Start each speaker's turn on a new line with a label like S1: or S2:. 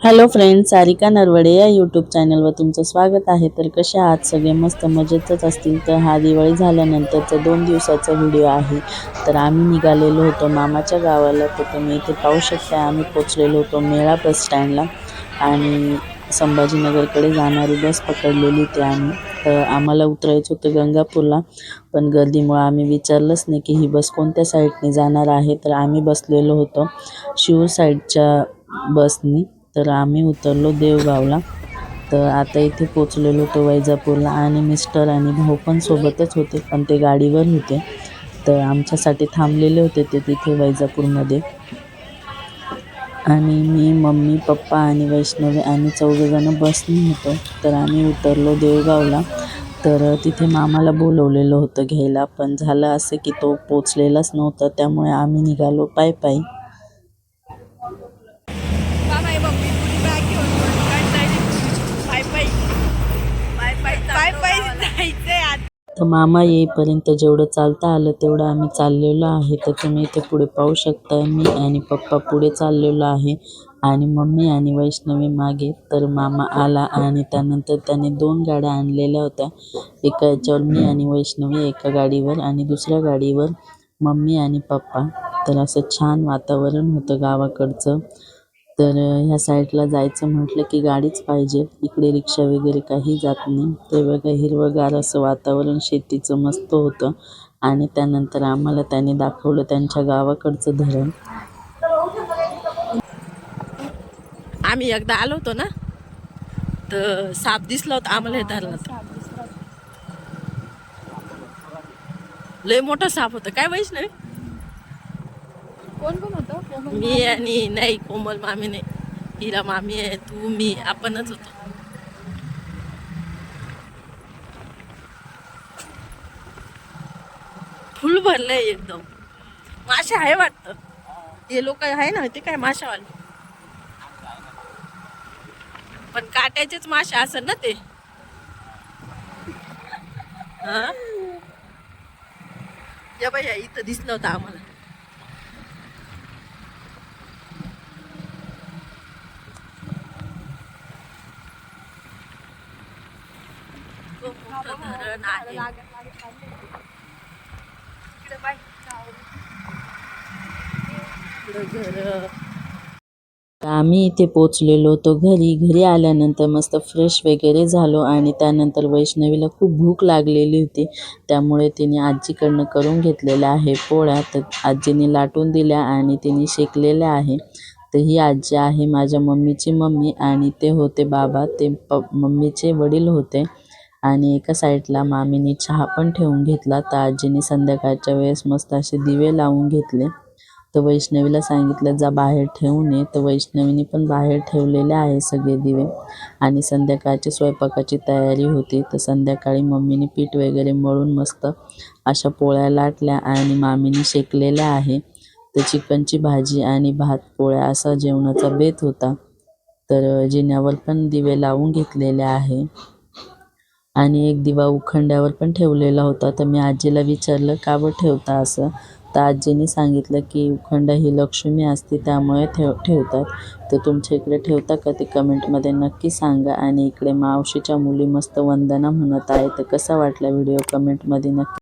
S1: Hello friends Sarika Narwade या YouTube चॅनलवर तुमचं स्वागत आहे. तर कसे आहात सगळे? मस्त मजेतच असतील. तर हा दिवाळी झाल्यानंतरचा दोन दिवसाचा व्हिडिओ आहे. तर आम्ही निघालेलो होतो मामाच्या गावाला. तर तुम्ही इथे पाहू शकता आम्ही पोचलेलो होतो मेळा बस स्टँडला आणि संभाजीनगरकडे जाणारी बस पकडलेली होती आम्ही. तर आम्हाला उतरायचं होतं गंगापूरला. पण गर्दीमुळं आम्ही विचारलंच नाही की ही बस कोणत्या साईडने जाणार आहे. तर आम्ही बसलेलो होतो शिव साईडच्या बसनी तर आम्ही उतरलो देवगावला. तर आता इथे पोचलेलो होतो वैजापूरला आणि मिस्टर आणि भाऊ पण सोबतच होते पण ते गाडीवर होते. तर आमच्यासाठी थांबलेले होते ते तिथे वैजापूरमध्ये. आणि मी मम्मी पप्पा आणि वैष्णवी आम्ही चौघंजणं बसनी होतो. तर आम्ही उतरलो देवगावला. तर तिथे मामाला बोलवलेलं होतं घ्यायला पण झालं असं की तो पोचलेलाच नव्हता त्यामुळे आम्ही निघालो पायी पायी
S2: बाबा हे बघ मी तुझी बॅग घेऊन काय जायची पाय पाय पाय पाय पाय पाय जायचंय आज
S1: तर मामा येईपर्यंत जेवढं चालता आलं तेवढं आम्ही चाललेलो आहे. तर तुम्ही इथे पुढे पाहू शकता मी आणि पप्पा पुढे चाललेलो आहे. आणि मम्मी आणि वैष्णवी मागे. तर मामा आला आणि त्यानंतर त्याने दोन गाड्या आणलेल्या होत्या. एका याच्यावर मी आणि वैष्णवी एका गाडीवर आणि दुसऱ्या गाडीवर मम्मी आणि पप्पा. तर असं छान वातावरण होतं गावाकडचं. तर ह्या साईडला जायचं म्हटलं की गाडीच पाहिजे. इकडे रिक्षा वगैरे काही जात नाही. ते बघा हिरवंगार असं वातावरण शेतीचं मस्त होतं. आणि त्यानंतर आम्हाला त्यांनी दाखवलं त्यांच्या गावाकडचं धरण.
S2: आम्ही एकदा आलो होतो ना तर साप दिसला होता आम्हाला हे धरणात. लय मोठा साप होता. काय वैष्णवी?
S3: कोण कोण होतं?
S2: मी आणि नाही कोमल मामी नाही. हिरा मामी आहे तू मी आपणच होतो. फुल भरलंय एकदम. मासे आहे वाटतं. हे लोक आहे ना ते काय माशावाले? पण काट्याचेच मासे असं ना ते. हा? या बाई इथं दिसलं होतं आम्हाला. मोठं धरण आहे
S1: आम्ही इथे पोचलेलो होतो घरी घरी आल्यानंतर मस्त फ्रेश वगैरे झालो आणि त्यानंतर वैष्णवीला खूप भूक लागलेली होती. त्यामुळे तिने आजीकडनं करून घेतलेल्या आहे पोळ्या तर आजीने लाटून दिल्या आणि तिने शेकलेल्या आहे. तर ही आजी आहे माझ्या मम्मीची मम्मी आणि ते होते बाबा. ते प मम्मीचे वडील होते. आणि एका साईडला मामीने चहा पण ठेवून घेतला. तर आजीने संध्याकाळच्या वेळेस मस्त असे दिवे लावून घेतले. तर वैष्णवीला सांगितलं जा बाहेर ठेवून ये. तर वैष्णवीने पण बाहेर ठेवलेले आहे सगळे दिवे. आणि संध्याकाळची स्वयंपाकाची तयारी होती. तर संध्याकाळी मम्मीने पीठ वगैरे मळून मस्त अशा पोळ्या लाटल्या आणि मामीने शेकलेल्या आहे तर चिकनची भाजी आणि भात पोळ्या असा जेवणाचा बेत होता. तर जिन्यावर पण दिवे लावून घेतलेले आहे. आणि एक दिवा उखंड्यावर पण ठेवलेला होता. तर मी आजीला विचारलं का बरं ठेवता असं? तर आजीने सांगितलं की उखंड ही लक्ष्मी असते त्यामुळे ठेव ठेवतात. तर तुमच्या इकडे ठेवता का ते कमेंटमध्ये नक्की सांगा आणि इकडे मावशीच्या मुली मस्त वंदना म्हणत आहे तर कसा वाटला व्हिडिओ कमेंटमध्ये नक्की